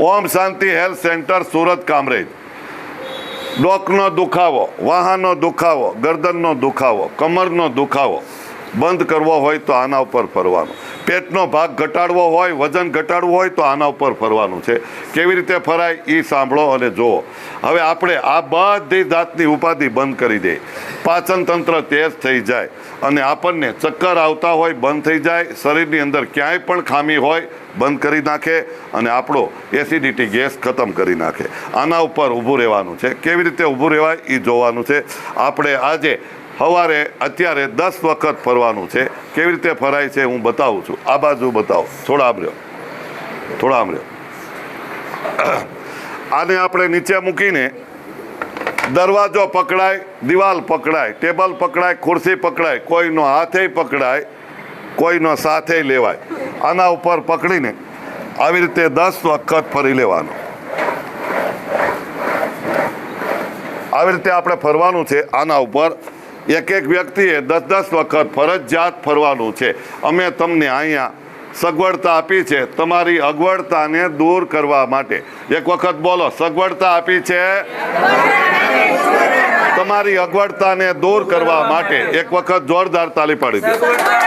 Om Shanti health centre, Surat, Kamrej. ડોકનો દુખાવો, વાહનનો દુખાવો, ગરદનનો દુખાવો, કમરનો દુખાવો બંધ કરવો હોય તો આના ઉપર ફરવાનું. પેટનો ભાગ ઘટાડવો હોય, વજન ઘટાડવું હોય તો આના ઉપર ફરવાનું છે. કેવી રીતે ફરાય એ સાંભળો અને જુઓ. હવે આપણે આ બધી જાતની ઉપાધિ બંધ કરી દે. પાચન તંત્ર તેજ થઈ જાય અને આપણને ચક્કર આવતા હોય, બંધ થઈ જાય, શરીરની અંદર ક્યાંય પણ ખામી હોય, બંધ કરી નાખે અને આપણો એસિડિટી ગેસ ખતમ કરી નાખે. આના ઉપર ઊભું રહેવાનું છે. કેવી રીતે ઊભું રહેવાય એ જોવાનું છે. આપણે આજે સવારે, અત્યારે દસ વખત ફરવાનું છે. કેવી રીતે ફરાય છે હું બતાવું છું. આ બાજુ બતાવો. થોડા રહ્યો. થોડા રહ્યો. આને આપણે નીચે મૂકીને દરવાજો પકડાય, દિવાલ પકડાય, ટેબલ પકડાય, ખુરશી પકડાય, કોઈનો હાથે પકડાય, કોઈનો સાથે લેવાય. આના ઉપર પકડીને આવી રીતે દસ વખત ફરી લેવાનું. આવી રીતે આપણે ફરવાનું છે આના ઉપર. એક એક વ્યક્તિએ દસ દસ વખત ફરજિયાત ફરવાનું છે. અમે તમને અહીંયા સગવડતા આપી છે તમારી અગવડતાને દૂર કરવા માટે. એક વખત બોલો, સગવડતા આપી છે? તમારી અગવડતાને દૂર કરવા માટે. એક વખત જોરદાર તાલી પાડી દો.